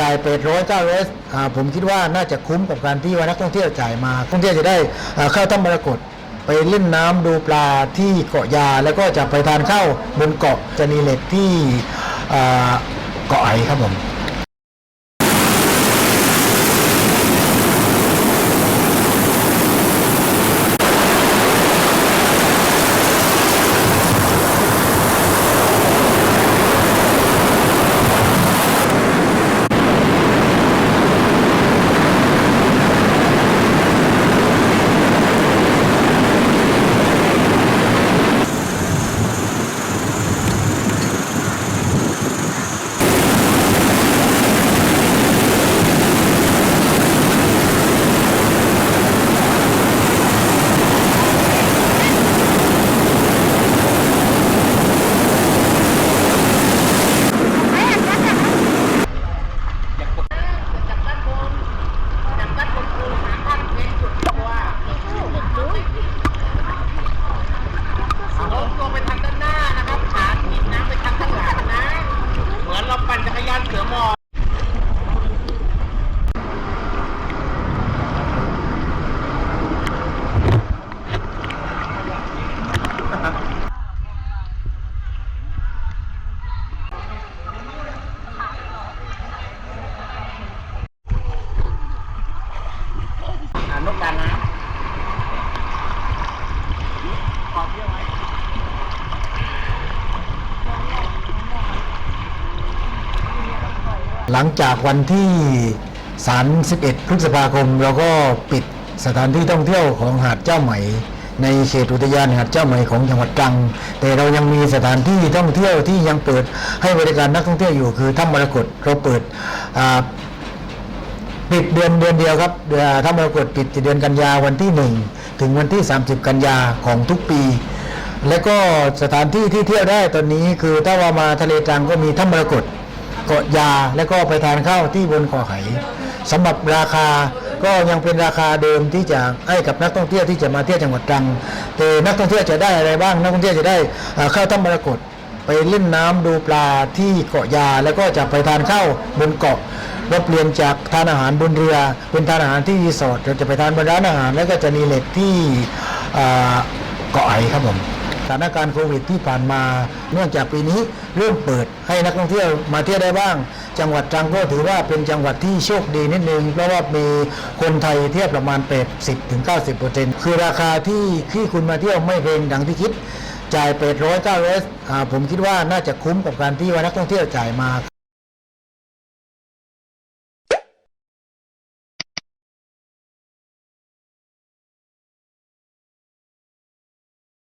จ่ายเป็ดร้อยเก้าร้อยผมคิดว่าน่าจะคุ้มกับการที่ว่านักท่องเที่ยวจ่ายมาท่องเที่ยวจะได้เข้าถ้ำมรกตไปเล่นน้ำดูปลาที่เกาะยา แล้วก็จะไปทานข้าวบนเกาะจะนีเล็กที่เกาะไอครับผม โน้มตัวไปทางด้านหน้านะครับขาหนีบน้ำไปทางข้างหลังนะ เหมือนเราปั่นจักรยานเสือหมอบ อ่านนกกลางน้ำขอเที่ยวไหม หลังจากวันที่ 31 พฤษภาคมเราก็ปิดสถานที่ท่องเที่ยวของหาดเจ้าไหม่ ในเขตอุทยานหาดเจ้าไหม่ของจังหวัดตรัง แต่เรายังมีสถานที่ท่องเที่ยวที่ยังเปิดให้บริการนักท่องเที่ยวอยู่คือถ้ำมรกตเราเปิดปิดเดือนเดือนเดียวครับเดือนถ้ามรกตปิดเดือนกันยาวันที่ 1 ถึงวันที่ 30 กันยาของทุกปีและก็สถานที่ที่เที่ยวได้ตอนนี้คือถ้าว่ามาทะเลตรังก็มีถ้ำมรกต เกาะยาและก็ไปทานข้าวที่บนเกาะไหสำหรับราคาก็ยังเป็นราคาเดิมที่จะให้กับนักท่องเที่ยวที่จะมาเที่ยวจังหวัดตรังแต่นักท่องเที่ยวจะได้อะไรบ้าง นักท่องเที่ยวจะได้เข้าถ้ำมรกตไปเล่นน้ำดูปลาที่เกาะยา แล้วก็จะไปทานข้าวบนเกาะเราเปลี่ยนจากทานอาหารบนเรือ เป็นทานอาหารที่รีสอร์ทเราจะไปทานบนร้านอาหาร แล้วก็จะนีเหล็กที่เกาะไอครับผม ถานการณ์โควิดที่ผ่านมา เนื่องจากปีนี้เริ่มเปิดให้นักท่องเที่ยวมาเที่ยวได้บ้าง จังหวัดตรังก็ถือว่าเป็นจังหวัดที่โชคดีนิดนึง เพราะว่ามีคนไทยเที่ยวประมาณ 80-90%คือราคาที่ที่คุณมาเที่ยวไม่แพงดังที่คิดจ่ายเป็ดร้อยเก้าเอยผมคิดว่าน่าจะคุ้มกับการที่ว่านักท่องเที่ยวจ่ายมา